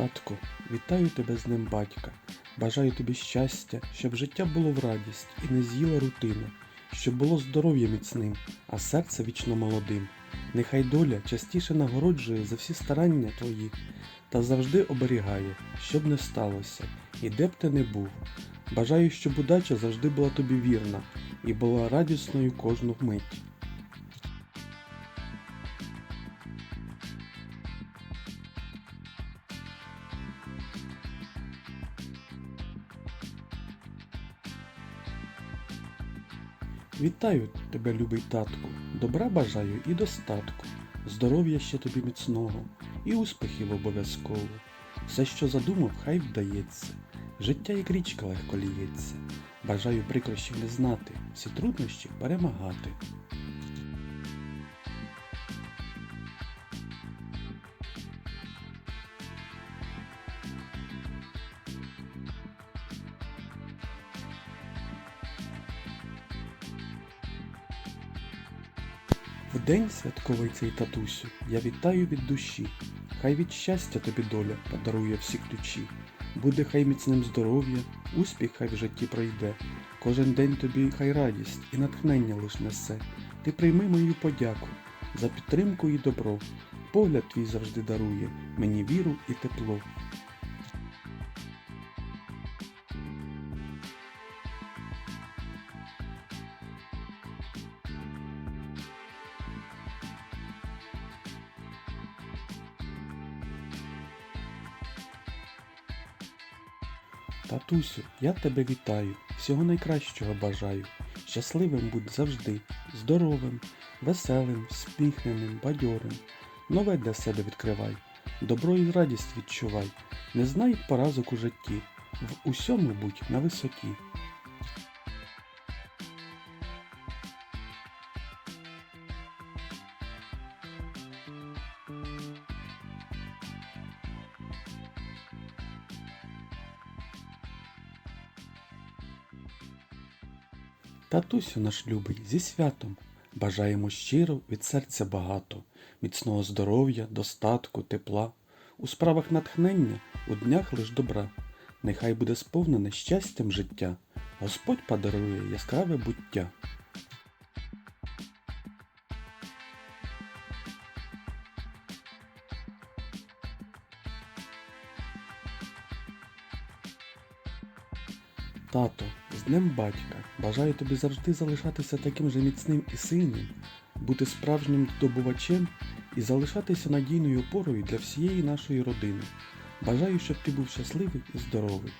Татку, вітаю тебе з ним батька. Бажаю тобі щастя, щоб життя було в радість і не з'їла рутина, щоб було здоров'я міцним, а серце вічно молодим. Нехай доля частіше нагороджує за всі старання твої та завжди оберігає, щоб не сталося, і де б ти не був. Бажаю, щоб удача завжди була тобі вірна і була радісною кожну мить. Вітаю тебе, любий татку, добра бажаю і достатку, здоров'я ще тобі міцного, і успіхів обов'язково. Все, що задумав, хай вдається. Життя як річка легко ліється. Бажаю прикрощів не знати, всі труднощі перемагати. В день святковий цей татусю я вітаю від душі. Хай від щастя тобі доля подарує всі ключі. Буде хай міцним здоров'я, успіх хай в житті пройде. Кожен день тобі хай радість і натхнення лиш несе. Ти прийми мою подяку за підтримку і добро. Погляд твій завжди дарує мені віру і тепло. Татусю, я тебе вітаю, всього найкращого бажаю. Щасливим будь завжди, здоровим, веселим, спіхненим, бадьорим. Нове для себе відкривай, добро і радість відчувай. Не знай поразок у житті, в усьому будь на висоті. Татусю наш любий, зі святом. Бажаємо щиро від серця багато, міцного здоров'я, достатку, тепла, у справах натхнення, у днях лиш добра. Нехай буде сповнене щастям життя, Господь подарує яскраве буття. Тато, з Днем батька, бажаю тобі завжди залишатися таким же міцним і сильним, бути справжнім добувачем і залишатися надійною опорою для всієї нашої родини. Бажаю, щоб ти був щасливий і здоровий.